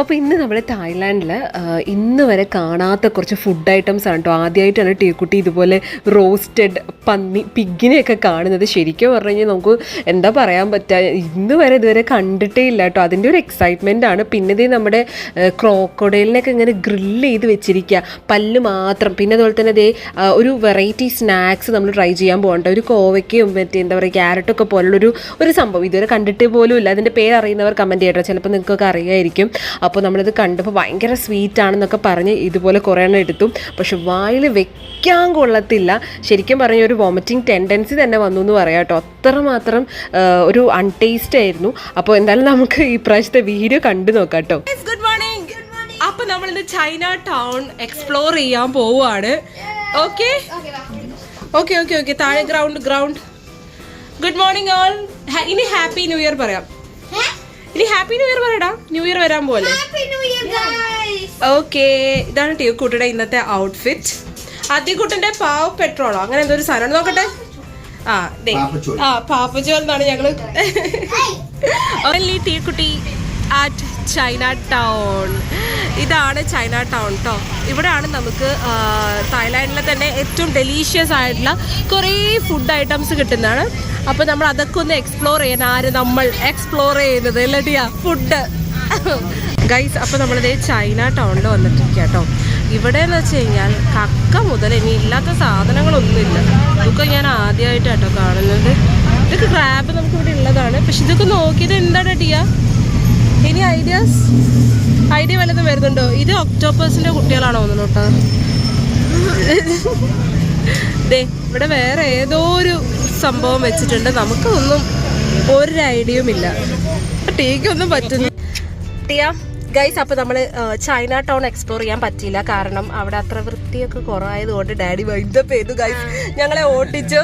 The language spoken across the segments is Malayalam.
അപ്പോൾ ഇന്ന് നമ്മൾ തായ്ലാൻഡിൽ ഇന്ന് വരെ കാണാത്ത കുറച്ച് ഫുഡ് ഐറ്റംസ് ആണ് കേട്ടോ ആദ്യമായിട്ടാണ് ടീക്കുട്ടി ഇതുപോലെ റോസ്റ്റഡ് പന്നി പിഗിനെയൊക്കെ കാണുന്നത്. ശരിക്കും പറഞ്ഞു കഴിഞ്ഞാൽ നമുക്ക് എന്താ പറയാൻ പറ്റുക ഇന്ന് വരെ ഇതുവരെ കണ്ടിട്ടേ ഇല്ല കേട്ടോ അതിന്റെ ഒരു എക്സൈറ്റ്മെന്റ് ആണ്. പിന്നെ ഇതേ നമ്മുടെ ക്രോക്കോഡൈലിനൊക്കെ ഇങ്ങനെ ഗ്രില്ല് ചെയ്ത് വെച്ചിരിക്കുക പല്ല് മാത്രം. പിന്നെ അതുപോലെ തന്നെ ദേ ഒരു വെറൈറ്റി സ്നാക്സ് നമ്മൾ ട്രൈ ചെയ്യാൻ പോകണ്ട ഒരു കോവയ്ക്കും മറ്റേ എന്താ പറയുക ക്യാരറ്റൊക്കെ പോലുള്ളൊരു ഒരു സംഭവം. ഇതുവരെ കണ്ടിട്ട് പോലും ഇല്ല. അതിന്റെ പേര് അറിയുന്നവർ കമന്റ് ചെയ്യട്ടോ ചിലപ്പോൾ നിങ്ങൾക്കൊക്കെ അറിയായിരിക്കും. അപ്പോൾ നമ്മളിത് കണ്ടപ്പോൾ ഭയങ്കര സ്വീറ്റ് ആണെന്നൊക്കെ പറഞ്ഞ് ഇതുപോലെ കുറേ എണ്ണം എടുത്തു. പക്ഷെ വായിൽ വെക്കാൻ കൊള്ളത്തില്ല. ശരിക്കും പറഞ്ഞ ഒരു വോമിറ്റിംഗ് ടെൻഡൻസി തന്നെ വന്നു എന്ന് പറയാം കേട്ടോ. അത്രമാത്രം ഒരു അൺടേസ്റ്റ് ആയിരുന്നു. അപ്പോൾ എന്തായാലും നമുക്ക് ഈ പ്രാവശ്യത്തെ വീഡിയോ കണ്ടു നോക്കാം കേട്ടോ. ഗുഡ് മോർണിംഗ് അപ്പൊ നമ്മൾ ഇന്ന് ചൈന ടൗൺ എക്സ്പ്ലോർ ചെയ്യാൻ പോവുകയാണ്. ഓക്കെ ഓക്കെ ഓക്കെ ഓക്കെ താഴെ ground ground good morning all ഇനി ഹാപ്പി ന്യൂ ഇയർ പറയാം. ഇനി ഹാപ്പി ന്യൂ ഇയർ പറയടാ. ന്യൂ ഇയർ വരാൻ പോലെ. ഓക്കെ ഇതാണ് ടീ കൂട്ടിയുടെ ഇന്നത്തെ ഔട്ട്ഫിറ്റ് അതികുട്ടന്റെ പാവ് പെട്രോളോ? അങ്ങനെ എന്തോ ഒരു സാധനം നോക്കട്ടെ. ആ ദേ. ആ പാപ്പച്ചോൽ എന്നാണ് ഞങ്ങൾ. ഓൺലി ടീ കുട്ടി അറ്റ് ചൈന ടൗൺ ഇതാണ് ചൈന ടൗൺ കേട്ടോ ഇവിടെയാണ് നമുക്ക് തായ്ലാൻഡിലെ തന്നെ ഏറ്റവും ഡെലീഷ്യസ് ആയിട്ടുള്ള കുറേ ഫുഡ് ഐറ്റംസ് കിട്ടുന്നതാണ്. അപ്പോൾ നമ്മൾ അതൊക്കെ ഒന്ന് എക്സ്പ്ലോർ ചെയ്യാൻ ആര് നമ്മൾ എക്സ്പ്ലോർ ചെയ്യുന്നത് അല്ലടിയാ ഫുഡ് ഗൈസ് അപ്പോൾ നമ്മളിതേ ചൈന ടൗണിൽ വന്നിട്ടിരിക്കുക കേട്ടോ ഇവിടെ എന്ന് വെച്ച് കഴിഞ്ഞാൽ കക്ക മുതൽ ഇനി ഇല്ലാത്ത സാധനങ്ങളൊന്നുമില്ല. ഇതൊക്കെ ഞാൻ ആദ്യമായിട്ടാണ് കേട്ടോ കാണുന്നത്. ഇതൊക്കെ ക്രാബ് നമുക്കിവിടെ ഉള്ളതാണ്. പക്ഷെ ഇതൊക്കെ നോക്കിയത് എന്താണ് ടിയ? ഇനി ഐഡിയാസ് ഐഡിയ വല്ലതും വരുന്നുണ്ടോ? ഇത് ഒക്ടോപ്പേഴ്സിന്റെ കുട്ടികളാണോ തോന്നുന്നു ദേ ഇവിടെ വേറെ ഏതോ ഒരു സംഭവം വെച്ചിട്ടുണ്ട്. നമുക്കൊന്നും ഒരു ഐഡിയയും ഇല്ല. ടീക്കൊന്നും പറ്റുന്നു ടിയ? ഗൈസ് അപ്പോൾ നമ്മൾ ചൈന ടൗൺ എക്സ്പ്ലോർ ചെയ്യാൻ പറ്റിയില്ല. കാരണം അവിടെ അത്ര വൃത്തിയൊക്കെ കുറവായതുകൊണ്ട് ഡാഡി വൈൻഡപ്പ് ചെയ്തു ഗൈസ് ഞങ്ങളെ ഓട്ടിച്ചു.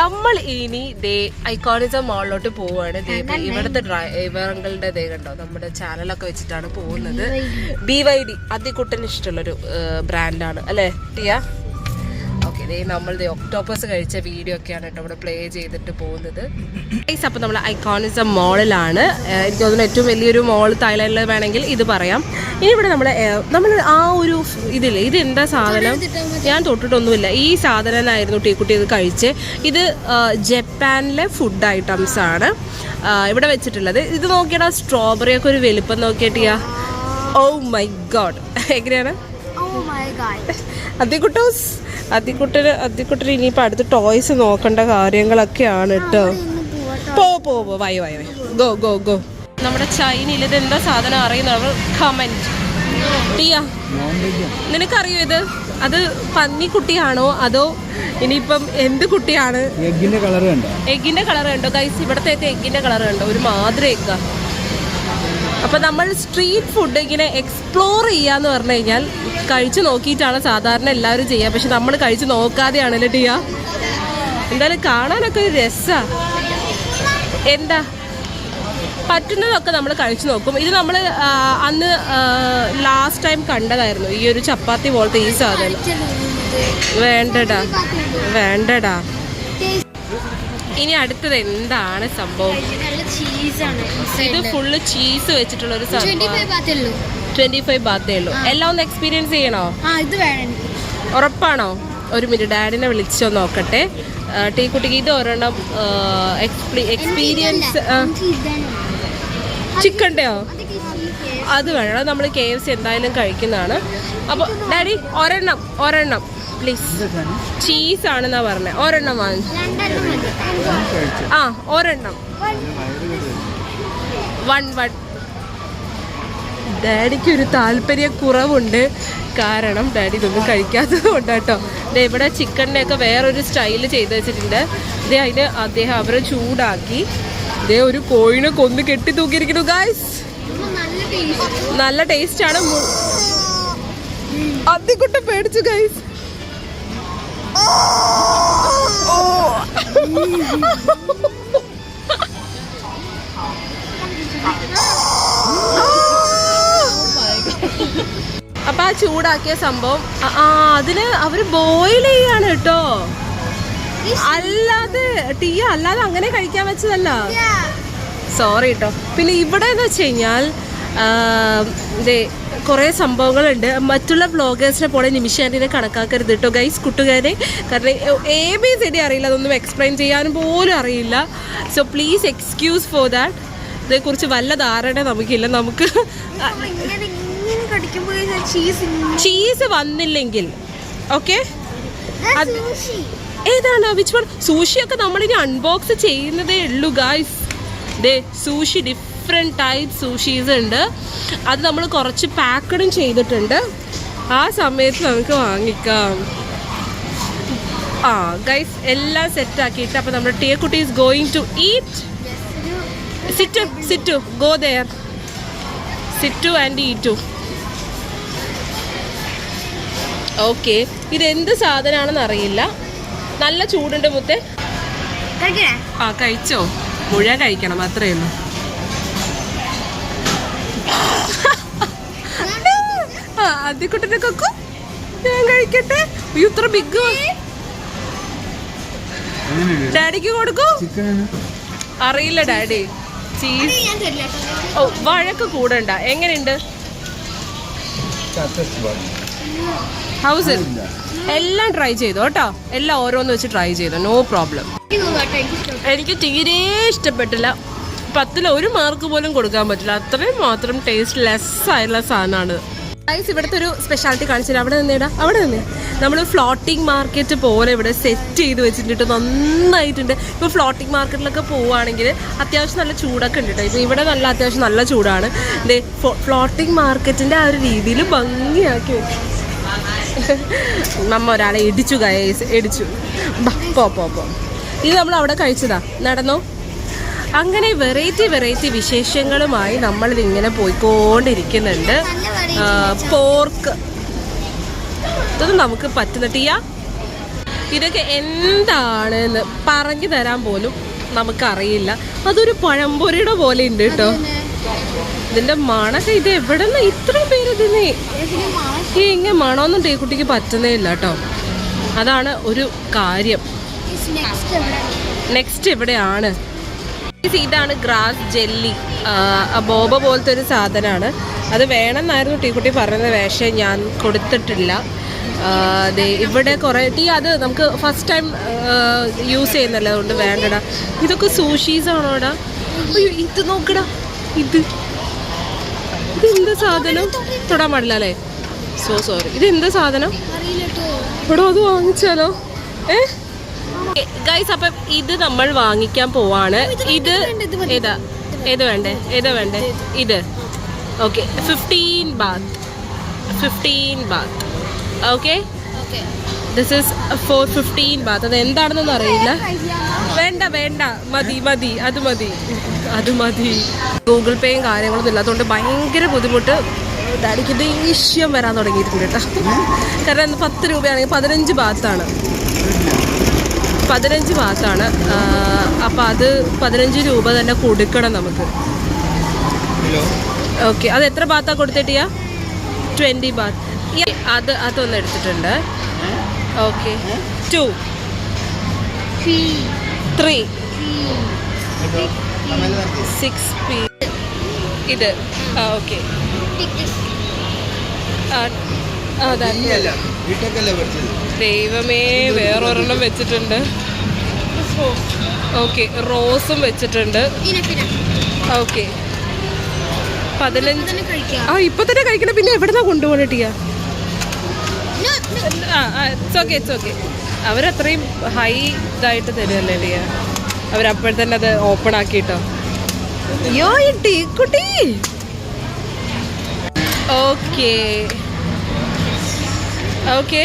നമ്മൾ ഇനി ദേ ഐക്കോണിസം മോളിലോട്ട് പോവുകയാണ് ഇവിടുത്തെ ഡ്രൈവറുകളുടെ ദേ കണ്ടോ? നമ്മുടെ ചാനലൊക്കെ വെച്ചിട്ടാണ് പോകുന്നത്. ബി വൈ ഡി അതികുട്ടന് ഇഷ്ടമുള്ളൊരു ബ്രാൻഡാണ് അല്ലേ ടിയ? ഓക്കെ നമ്മളുടെ നമ്മൾ ഒക്ടോപ്പസ് കഴിച്ച വീഡിയോ ഒക്കെയാണ് കേട്ടോ ഇവിടെ പ്ലേ ചെയ്തിട്ട് പോകുന്നത്. ഗൈസ് അപ്പോൾ നമ്മൾ ഐക്കോണിസം മോളിലാണ് എനിക്ക് തോന്നുന്നു ഏറ്റവും വലിയൊരു മോൾ തായ്ലൻഡിൽ വേണമെങ്കിൽ ഇത് പറയാം. ഇനി ഇവിടെ നമ്മൾ നമ്മൾ ആ ഒരു ഇതില്ലേ ഇത് എന്താ സാധനം ഞാൻ തൊട്ടിട്ടൊന്നുമില്ല. ഈ സാധനമായിരുന്നു ടീക്കുട്ടി ഇത് കഴിച്ച്. ഇത് ജപ്പാനിലെ ഫുഡ് ഐറ്റംസ് ആണ്. ഇവിടെ വെച്ചിട്ടുള്ളത്. ഇത് നോക്കിയാൽ സ്ട്രോബെറി ഒക്കെ ഒരു വലിപ്പം നോക്കിയിട്ടിയാ ഓ മൈ ഗോഡ് എങ്ങനെയാണ് Oh my god. അതിക്കുട്ടോസ് അതിക്കുട്ടന് അതിക്കുട്ടന് ഇനിയിപ്പോൾ അടുത്ത് ടോയ്സ് നോക്കേണ്ട കാര്യങ്ങളൊക്കെയാണ് കേട്ടോ പോ പോ പോ. Y Y Y. Go go go നമ്മുടെ ചൈനയിൽ ഇത് എന്താ സാധനം അറിയുന്നവർ കമന്റ് ടിയ നിനക്കറിയോ ഇത്? അത് പന്നിക്കുട്ടിയാണോ അതോ ഇനിയിപ്പം എന്ത് കുട്ടിയാണ്? എഗ്ഗിന്റെ കളർ കണ്ടോ? എഗ്ഗിന്റെ കളർ കണ്ടോ? ഗൈസ് ഇവിടത്തെ എഗ്ഗിന്റെ കളർ കണ്ടോ? ഒരു മാതിരി എഗ്ഗാ അപ്പൊ നമ്മൾ സ്ട്രീറ്റ് ഫുഡ് ഇങ്ങനെ എക്സ്പ്ലോർ ചെയ്യാന്ന് പറഞ്ഞു കഴിഞ്ഞാൽ കഴിച്ചു നോക്കിയിട്ടാണ് സാധാരണ എല്ലാവരും ചെയ്യുക. പക്ഷെ നമ്മൾ കഴിച്ചു നോക്കാതെയാണല്ലോ ടിയ എന്തായാലും കാണാനൊക്കെ ഒരു രസമാണ് എന്താ? പറ്റുന്നതൊക്കെ നമ്മൾ കഴിച്ചു നോക്കും. ഇത് നമ്മൾ അന്ന് ലാസ്റ്റ് ടൈം കണ്ടതായിരുന്നു. ഈ ഒരു ചപ്പാത്തി പോലത്തെ ഈ സാധനം. വേണ്ടടാ. വേണ്ടടാ. ഇനി അടുത്തത് എന്താണ് സംഭവം? ഇത് ഫുള്ള് ചീസ് വെച്ചിട്ടുള്ള ഒരു ട്വന്റി ഫൈവ് ബാത്തേ ഉള്ളൂ എല്ലാം ഒന്ന് എക്സ്പീരിയൻസ് ചെയ്യണോ? ഉറപ്പാണോ? ഒരു മിനിറ്റ് ഡാഡിനെ വിളിച്ചോ നോക്കട്ടെ. ആ, ടീ കുട്ടിക്ക് ഇത് ഒരെണ്ണം എക്സ്പീരിയൻസ് ചിക്കന്റെയോ അത് വേണം. നമ്മൾ കെ എഫ് സി എന്തായാലും കഴിക്കുന്നതാണ്. അപ്പോൾ ഡാഡി ഒരെണ്ണം ഒരെണ്ണം പ്ലീസ് ചീസ് ആണെന്നാ പറഞ്ഞത് ഒരെണ്ണം വാങ്ങി. ആ ഒരെണ്ണം. വൺ വൺ ഡാഡിക്ക് ഒരു താല്പര്യ കുറവുണ്ട് കാരണം ഡാഡി ഇതൊന്നും കഴിക്കാത്തത് കൊണ്ട് കേട്ടോ ഇവിടെ ചിക്കണിനെ ഒക്കെ വേറൊരു സ്റ്റൈൽ ചെയ്ത് വെച്ചിട്ടുണ്ട്. ഇതേ അതിന് അദ്ദേഹം അവരെ ചൂടാക്കി. ഇതേ ഒരു കോഴിനെ കൊന്ന് കെട്ടി തൂക്കിയിരിക്കുന്നു ഗായ്സ് നല്ല ടേസ്റ്റ് ആണ്. അതിക്കുട്ട പേടിച്ചു ഗൈസ് അപ്പൊ ആ ചൂടാക്കിയ സംഭവം ആ, ആ അതിന് അവർ ബോയിൽ ചെയ്യാണ് കേട്ടോ. അല്ലാതെ ടീ അല്ലാതെ അങ്ങനെ കഴിക്കാൻ വെച്ചതല്ല. സോറി കേട്ടോ പിന്നെ ഇവിടെ എന്ന് വെച്ച് കഴിഞ്ഞാൽ ഇതേ കുറേ സംഭവങ്ങളുണ്ട്. മറ്റുള്ള വ്ളോഗേഴ്സിനെ പോലെ നിമിഷ ആന്റിനെ കണക്കാക്കരുത് കേട്ടോ ഗൈസ് കൂട്ടുകാരെ. കാരണം എ ബി സി ഡി അറിയില്ല അതൊന്നും എക്സ്പ്ലെയിൻ ചെയ്യാനും പോലും അറിയില്ല. So please excuse for that ഇതേക്കുറിച്ച് വല്ല ധാരണ നമുക്കില്ല. നമുക്ക് ചീസ് വന്നില്ലെങ്കിൽ ഓക്കെ ഏതാണ് വിച്ച് വൺ സൂഷിയൊക്കെ നമ്മളിനി അൺബോക്സ് ചെയ്യുന്നതേ ഉള്ളൂ ഗായ്സ് ദേ സൂഷി ഡിഫറെന്റ് ടൈപ്പ് സൂഷീസ് ഉണ്ട്. അത് നമ്മൾ കുറച്ച് പാക്കഡും ചെയ്തിട്ടുണ്ട്. ആ സമയത്ത് നമുക്ക് വാങ്ങിക്കാം. ആ ഗൈസ് എല്ലാം സെറ്റ് ആക്കിയിട്ട് അപ്പോൾ നമ്മുടെ ടീ കുട്ടി is going to eat sit sit go there sit and eat okay ഇതെന്ത് സാധനമാണെന്ന് അറിയില്ല. നല്ല ചൂടുണ്ട് മുത്തേ. ആ കഴിച്ചോ? മുഴുവൻ കഴിക്കണം അത്രയേ ഉള്ളൂ. കൊക്കു? ഞാൻ കഴിക്കട്ടെ? അയ്യോ ഇത്ര ബിഗ് ഡാഡിക്ക് കൊടുക്കൂ? അറിയില്ല ഡാഡി. ചീസ്. ഓ വഴക്ക് കൂടണ്ട. എങ്ങനെയുണ്ട്? ഹൗസ് എല്ലാം ട്രൈ ചെയ്തു കേട്ടോ? എല്ലാം ഓരോന്ന് വെച്ച് ട്രൈ ചെയ്തു. നോ പ്രോബ്ലം എനിക്ക് തീരെ ഇഷ്ടപ്പെട്ടില്ല. പത്തിൽ ഒരു മാർക്ക് പോലും കൊടുക്കാൻ പറ്റില്ല. അത്രയും മാത്രം ടേസ്റ്റ് ലെസ് ആയിട്ടുള്ള സാധനമാണ്. ഗൈസ് ഇവിടുത്തെ ഒരു സ്പെഷ്യാലിറ്റി കാണിച്ചില്ല അവിടെ നിന്നേടാ അവിടെ നിന്നേ. നമ്മൾ ഫ്ലോട്ടിംഗ് മാർക്കറ്റ് പോലെ ഇവിടെ സെറ്റ് ചെയ്ത് വെച്ചിട്ടുണ്ട് നന്നായിട്ടുണ്ട്. ഇപ്പോൾ ഫ്ലോട്ടിംഗ് മാർക്കറ്റിലൊക്കെ പോവുകയാണെങ്കിൽ അത്യാവശ്യം നല്ല ചൂടൊക്കെ ഉണ്ട് കേട്ടോ. ഇപ്പോൾ ഇവിടെ നല്ല അത്യാവശ്യം നല്ല ചൂടാണ്. ഇതേ ഫ്ലോട്ടിംഗ് മാർക്കറ്റിന്റെ ആ ഒരു രീതിയിൽ ഭംഗിയാക്കി വെച്ചു. നമ്മ ഒരാളെ ഇടിച്ചു ഗൈസ് ഇടിച്ചു. പോ പോ പോ. ഇത് നമ്മൾ അവിടെ കഴിച്ചതാ. നടന്നോ? അങ്ങനെ വെറൈറ്റി വെറൈറ്റി വിശേഷങ്ങളുമായി നമ്മൾ ഇങ്ങനെ പോയിക്കൊണ്ടിരിക്കുന്നുണ്ട്. പോർക്ക്. ഇതൊന്നും നമുക്ക് പറ്റുന്ന ടീയ ഇതൊക്കെ എന്താണെന്ന് പറഞ്ഞു തരാൻ പോലും നമുക്കറിയില്ല. അതൊരു പഴംപൊരിയുടെ പോലെ ഉണ്ട് കേട്ടോ. ഇതിന്റെ മണൊക്കെ ഇത് എവിടെ നിന്ന് ഇത്രയും പേര് ഇതിന്? ഈ ഇങ്ങനെ മണമൊന്നും ടീക്കുട്ടിക്ക് പറ്റുന്നേ ഇല്ല കേട്ടോ. അതാണ് ഒരു കാര്യം. നെക്സ്റ്റ് എവിടെയാണ്? ഇതാണ് ഗ്രാസ് ജെല്ലി. ബോബ പോലത്തെ ഒരു സാധനമാണ് അത് വേണമെന്നായിരുന്നു ടീക്കുട്ടി പറഞ്ഞത് പക്ഷേ ഞാൻ കൊടുത്തിട്ടില്ല. ഇവിടെ കുറേ ടീ അത് നമുക്ക് ഫസ്റ്റ് ടൈം യൂസ് ചെയ്യുന്നല്ലോ അതുകൊണ്ട് വേണ്ടടാ. ഇതൊക്കെ സൂഷീസ് ആണോടാ? അയ്യോ ഇത് നോക്കടാ. ഇത്. ഇത് എന്ത് സാധനം? തൊടാൻ പാടില്ല അല്ലേ? സോ സോറി ഇത് എന്ത് സാധനം ഇവിടെ അത് വാങ്ങിച്ചാലോ? ഏ? ഗൈസ് അപ്പം ഇത് നമ്മൾ വാങ്ങിക്കാൻ പോവാണ്. ഇത് ഏതാ ഏത് വേണ്ടേ ഏതാ? വേണ്ടേ? ഇത് okay fifteen baht fifteen baht okay this is for fifteen baht അത് എന്താണെന്നൊന്നും അറിയില്ല. വേണ്ട വേണ്ട. മതി മതി. അത് മതി. അത് മതി. ഗൂഗിൾ പേയും കാര്യങ്ങളൊന്നും ഇല്ലാത്തതുകൊണ്ട് ഭയങ്കര ബുദ്ധിമുട്ട്. ഡാഡിക്ക് ദേഷ്യം വരാൻ തുടങ്ങിയിട്ടുണ്ട് കേട്ടോ. കാരണം പത്ത് രൂപയാണെങ്കിൽ പതിനഞ്ച് ബാത്താണ് പതിനഞ്ച് മാസമാണ് അപ്പോൾ അത് പതിനഞ്ച് രൂപ തന്നെ കൊടുക്കണം നമുക്ക്. ഓക്കെ അത് എത്ര ബാത്താണ് കൊടുത്തിട്ടിയാ? ട്വന്റി ബാത്ത്. അത് അതൊന്ന് എടുത്തിട്ടുണ്ട്. Okay two three six P ഇത്. ആ ഓക്കെ അതെ. ദൈവമേ വേറൊരെണ്ണം വെച്ചിട്ടുണ്ട്. ഓക്കെ റോസും വെച്ചിട്ടുണ്ട്. ഓക്കെ. പതിനഞ്ച് ആ ഇപ്പൊ തന്നെ കഴിക്കണം. പിന്നെ എവിടെന്നാ കൊണ്ടുപോകണ ടീയ? No, no. ആ ഇറ്റ്സ് ഓക്കെ ഇറ്റ്സ് ഓക്കെ അവരത്രയും ഹൈ ഇതായിട്ട് തരുമല്ലേ ടിയ? അവരപ്പോഴത്തന്നെ തന്നെ അത് ഓപ്പൺ ആക്കിട്ടോ. അയ്യോ ഈ കുട്ടി. ഓക്കെ. ഓക്കെ.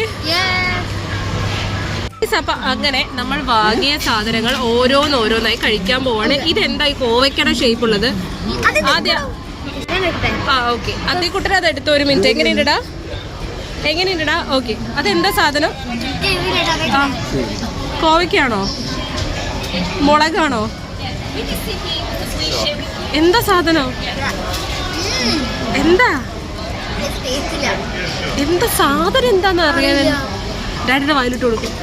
അപ്പൊ അങ്ങനെ നമ്മൾ വാങ്ങിയ സാധനങ്ങൾ ഓരോന്നോരോന്നായി കഴിക്കാൻ പോവാണ്. ഇത് എന്തായി കോവയ്ക്കട ഷേപ്പ് ഉള്ളത്. ആദ്യം ആ ഓക്കെ അതേ എടുത്തു ഒരു മിനിറ്റ് എങ്ങനെയുണ്ടടാ? എങ്ങനെയുണ്ടടാ? ഓക്കെ അതെന്താ സാധനം? കോവയ്ക്കാണോ? മുളകാണോ? എന്താ സാധനം? എന്താ? എന്താ സാധനം എന്താന്ന് അറിയാൻ? ഡാഡിയുടെ വായിലിട്ട് കൊടുക്കും.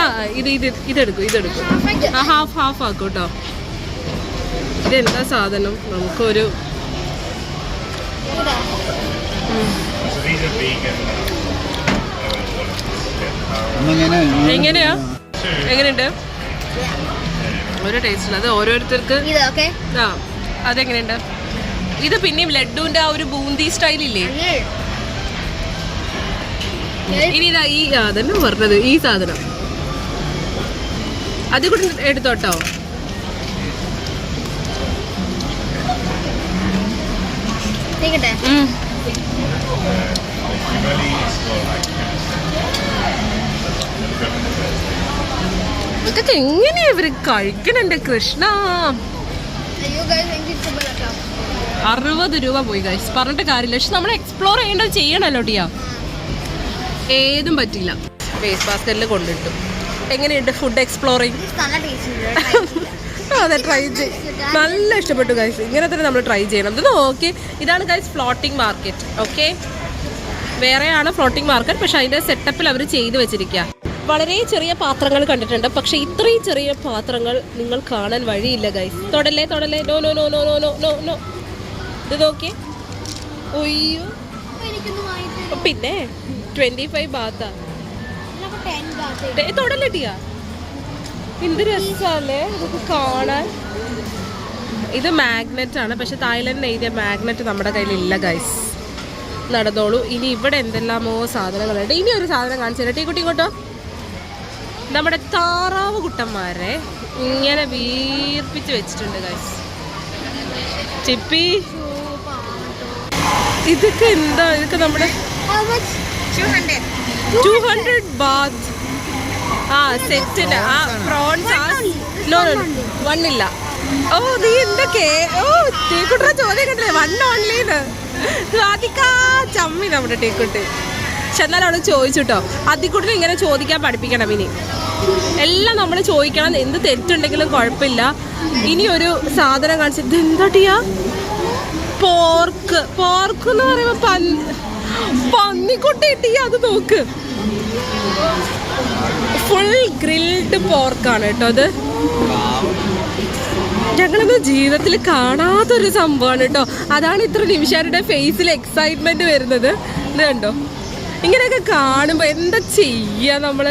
ആ ഇത് ഇത് ഇതെടുക്കും ഇതെടുക്കും. ആ ഹാഫ് ഹാഫ് ആക്കും കേട്ടോ ഇതെന്താ സാധനം? നമുക്കൊരു എങ്ങനെയാ? എങ്ങനെയുണ്ട്? ഒരു ടേസ്റ്റ് ഇല്ല അത് ഓരോരുത്തർക്ക് ആ അതെങ്ങനെയുണ്ട്? ഇത് പിന്നെയും ലഡുവിന്റെ ആ ഒരു ബൂന്തി സ്റ്റൈൽ ഇല്ലേ ഇനി ഇതാ ഈ അതന്നെ പറഞ്ഞത് ഈ സാധനം. അത് കൂടെ എടുത്തോട്ടോ? ഉം. ഇതൊക്കെ എങ്ങനെയാ ഇവർ കഴിക്കണന്റെ കൃഷ്ണ? അറുപത് രൂപ പോയി ഗൈസ് പറഞ്ഞിട്ട് കാര്യമില്ല. പക്ഷെ നമ്മൾ എക്സ്പ്ലോർ ചെയ്യേണ്ടത് ചെയ്യണല്ലോ ടിയാ. ഏതും പറ്റില്ല ഫേസ് ബാസ്കറ്റിൽ കൊണ്ടിട്ടു. എങ്ങനെയുണ്ട് ഫുഡ് എക്സ്പ്ലോറിങ് അതെ ട്രൈ ചെയ്യും നല്ല ഇഷ്ടപ്പെട്ടു ഗൈസ് ഇങ്ങനെ തന്നെ നമ്മൾ ട്രൈ ചെയ്യണം. ഇത് ഓക്കെ ഇതാണ് ഗൈസ് ഫ്ലോട്ടിംഗ് മാർക്കറ്റ് ഓക്കെ വേറെയാണ് ഫ്ലോട്ടിംഗ് മാർക്കറ്റ് പക്ഷെ അതിന്റെ സെറ്റപ്പിൽ അവർ ചെയ്തു വെച്ചിരിക്കുക വളരെ ചെറിയ പാത്രങ്ങൾ കണ്ടിട്ടുണ്ട്. പക്ഷെ ഇത്രയും ചെറിയ പാത്രങ്ങൾ നിങ്ങൾ കാണാൻ വഴിയില്ല ഗൈസ് തൊടല്ലേ തൊടല്ലേ. No no no no no no no no ഇത് നോക്കിയേ. ഒയ്യോ പിന്നെ ട്വന്റി ഫൈവ് ബാത്ത് തൊടലട്ടിയാ എന്ത് രസമല്ലേ ഇതൊക്കെ കാണാൻ. ഇത് മാഗ്നറ്റ് ആണ്. പക്ഷെ തായ്ലൻഡിൽ എഴുതിയ മാഗ്നറ്റ് നമ്മുടെ കയ്യിലില്ല ഗൈസ് നടന്നോളൂ. ഇനി ഇവിടെ എന്തെല്ലാമോ സാധനങ്ങളുണ്ട്. ഇനി ഒരു സാധനം കാണിച്ചു തരാം. ടീക്കുട്ടി ഇങ്ങോട്ടോ? നമ്മുടെ താറാവ് കുട്ടന്മാരെ ഇങ്ങനെ വീർപ്പിച്ച് വെച്ചിട്ടുണ്ട് ഗൈസ് ചിപ്പി. ഇതൊക്കെ എന്താ? ഇതൊക്കെ നമ്മുടെ how much 200 two hundred baht ആ സെറ്റിന് ആ പ്രോൺസ് നോ വൺ ഇല്ല. ഓ നീ എന്തൊക്കെ? ഓ ടീക്കുട്ട ചോദ്യം കണ്ടില്ലേ? വൺ ഓൺലൈന് ചമ്മി നമ്മുടെ ടീക്കുട്ടി. പക്ഷെ എന്നാലും അവിടെ ചോദിച്ചുട്ടോ. അതിക്കൂട്ടിന് ഇങ്ങനെ ചോദിക്കാൻ പഠിപ്പിക്കണം ഇനി. എല്ലാം നമ്മൾ ചോദിക്കണം. എന്ത് തെറ്റുണ്ടെങ്കിലും കുഴപ്പമില്ല. ഇനി ഒരു സാധനം കാണിച്ചത് എന്താ ടീയാ? പോർക്ക്. പോർക്ക് എന്ന് പറയുമ്പോ പന്നി പന്നിക്കുട്ടി ടീ അത് നോക്ക്. ഫുൾ ഗ്രിൽഡ് പോർക്കാണ് കേട്ടോ അത്. ഞങ്ങളത് ജീവിതത്തിൽ കാണാത്തൊരു സംഭവമാണ് കേട്ടോ. അതാണ് ഇത്ര നിമിഷാരുടെ ഫേസിൽ എക്സൈറ്റ്മെന്റ് വരുന്നത്. ഇത് കണ്ടോ? ഇങ്ങനെയൊക്കെ കാണുമ്പോ എന്താ ചെയ്യാ നമ്മൾ?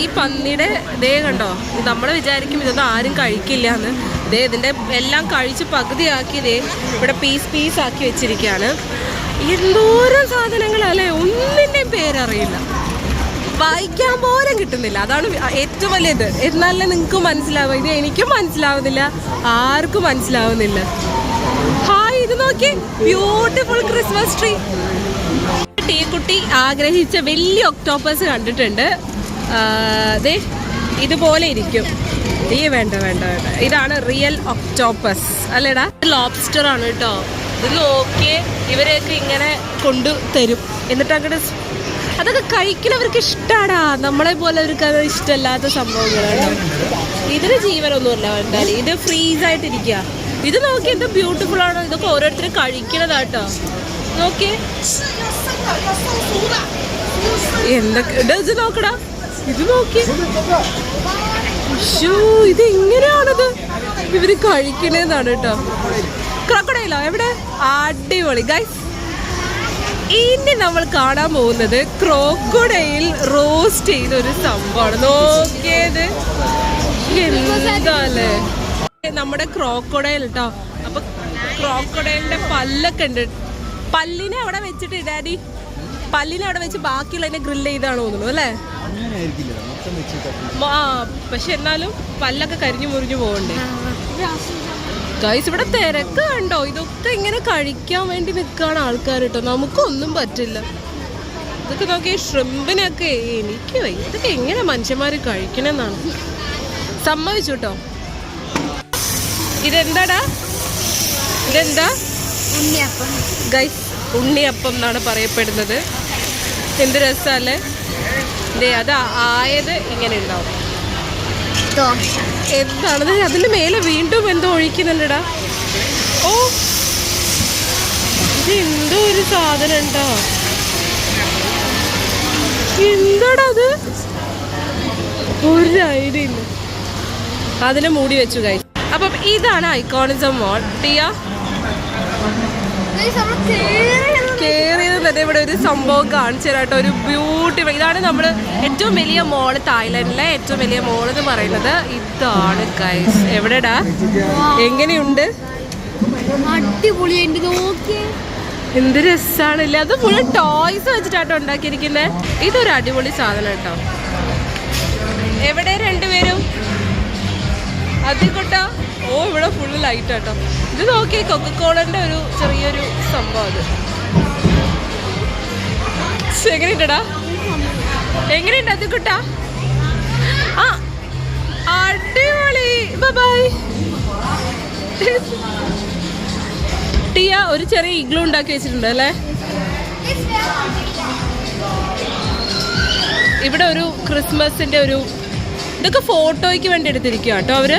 ഈ പന്നിയുടെ ദേ കണ്ടോ? നമ്മൾ വിചാരിക്കും ഇതൊന്നും ആരും കഴിക്കില്ല എന്ന് ദേ ഇതിന്റെ എല്ലാം കഴിച്ച് പകുതിയാക്കി ദേ ഇവിടെ പീസ് പീസ് ആക്കി വെച്ചിരിക്കുകയാണ് എന്തോരം സാധനങ്ങളല്ലേ ഒന്നിന്റെയും പേരറിയില്ല. വായിക്കാൻ പോലും കിട്ടുന്നില്ല. അതാണ് ഏറ്റവും വലിയത്. എന്നാലേ നിങ്ങൾക്ക് മനസ്സിലാവും ഇത് എനിക്കും മനസ്സിലാവുന്നില്ല. ആർക്കും മനസ്സിലാവുന്നില്ല. ഹായ് ഇത് നോക്കി ബ്യൂട്ടിഫുൾ ക്രിസ്മസ് ട്രീ ടീക്കുട്ടി ആഗ്രഹിച്ച വലിയ ഒക്ടോപ്പസ് കണ്ടിട്ടുണ്ട്. ദേ ഇതുപോലെ ഇരിക്കും. ഈ വേണ്ട വേണ്ട വേണ്ട. ഇതാണ് റിയൽ ഒക്ടോപ്പസ്. അല്ലേടാ? ലോബ്സ്റ്റർ ആണ് കേട്ടോ. ഇത് നോക്കിയേ ഇവരെയൊക്കെ ഇങ്ങനെ കൊണ്ടു തരും. എന്നിട്ട് അങ്ങോട്ട് അതൊക്കെ കഴിക്കുന്നവർക്ക് ഇഷ്ടാടാ. നമ്മളെ പോലെ അവർക്ക് അത് ഇഷ്ടമല്ലാത്ത സംഭവങ്ങളാണ്. ഇതിന് ജീവനൊന്നുമില്ല വേണ്ടാൽ ഇത് ഫ്രീസ് ആയിട്ടിരിക്കുക ഇത് നോക്കി എന്ത് ബ്യൂട്ടിഫുൾ ആണോ? ഇതൊക്കെ ഓരോരുത്തരും കഴിക്കണതാട്ടോ നോക്കിയേ. എന്തൊക്കെ? ഇത് നോക്കടാ. ഇത് നോക്കി. ഇത് എങ്ങനെയാണത് ഇവർ കഴിക്കണേന്നാണ് കേട്ടോ. ക്രോക്കടയിലോ എവിടെ? അടിപൊളി. ഗൈസ് ഇനി നമ്മൾ കാണാൻ പോകുന്നത് ക്രോക്കടയിൽ റോസ്റ്റ് ചെയ്ത ഒരു സംഭവമാണ്. നോക്കിയത്. എന്താല്ലേ? നമ്മുടെ ക്രോക്കടയിൽ കേട്ടോ അപ്പൊ ക്രോക്കഡൈലിന്റെ പല്ലൊക്കെ ഉണ്ട്. പല്ലിനെ അവിടെ വെച്ചിട്ട് ഡാഡി പല്ലിനെ അവിടെ വെച്ച് ബാക്കിയുള്ളതിനെ ഗ്രില്ല് ചെയ്താണ് തോന്നുന്നു അല്ലേ? ആ പക്ഷെ എന്നാലും പല്ലൊക്കെ കരിഞ്ഞു മുറിഞ്ഞു പോകണ്ടേ ഗൈസ് ഇവിടെ തിരക്ക് കണ്ടോ? ഇതൊക്കെ ഇങ്ങനെ കഴിക്കാൻ വേണ്ടി നിൽക്കുകയാണ് ആൾക്കാർ കേട്ടോ നമുക്കൊന്നും പറ്റില്ല. ഇതൊക്കെ നോക്കി ഷ്രിമ്പിനൊക്കെ എനിക്ക് ഇതൊക്കെ എങ്ങനെ മനുഷ്യന്മാർ കഴിക്കണമെന്നാണ് സമ്മതിച്ചു കേട്ടോ ഇതെന്താടാ? ഇതെന്താ? ഉണ്ണിയപ്പം. ഗൈസ് ഉണ്ണിയപ്പം എന്നാണ് പറയപ്പെടുന്നത്. എന്ത് രസമല്ലേ അത് ആയത് ഇങ്ങനെ ഉണ്ടാവും. എന്താണത്? അതിന് മേലെ വീണ്ടും എന്തോ ഒഴിക്കുന്നുണ്ടടാ. ഓ ഇത് എന്തോ ഒരു സാധനം ഉണ്ടോ? എന്താടാ അത്? ഒരു ഐഡിയ ഇല്ല. അതിനെ മൂടി വെച്ചു കൈ അപ്പം ഇതാണ് ഐക്കോണിസം മോൾ. ടിയ? കേറിയത് തന്നെ ഇവിടെ ഒരു സംഭവം കാണിച്ചു തരാട്ടോ ഒരു ബ്യൂട്ടി ഇതാണ് നമ്മൾ ഏറ്റവും വലിയ മോൾ തായ്ലൻഡിലെ ഏറ്റവും വലിയ മോൾ എന്ന് പറയുന്നത്. ഇതാണ് ഗൈസ് എവിടെടാ? എങ്ങനെയുണ്ട്? എന്ത് നോക്കിയേ. എന്ത് രസാണല്ലേ? അത് മുഴുവൻ ടോയ്സ് വെച്ചിട്ടാട്ടോ ഉണ്ടാക്കിയിരിക്കുന്നത് ഇതൊരു അടിപൊളി സാധനം കേട്ടോ. എവിടെ രണ്ടുപേരും? അതിക്കൊട്ട ഓ ഇവിടെ ഫുള്ള് ലൈറ്റ് ആട്ടോ. ഇത് നോക്കിയേ കൊക്കക്കോളന്റെ ഒരു ചെറിയൊരു സംഭവം അത്. എങ്ങനെയുണ്ടടാ? എങ്ങനെയുണ്ട് അത് ആ അടിപൊളി. ബൈ ടിയ ഒരു ചെറിയ ഇഗ്ലൂ ഉണ്ടാക്കി വെച്ചിട്ടുണ്ട് അല്ലേ? ഇവിടെ ഒരു ക്രിസ്മസിന്റെ ഒരു ഇതൊക്കെ ഫോട്ടോയ്ക്ക് വേണ്ടി എടുത്തിരിക്കുക കേട്ടോ അവർ?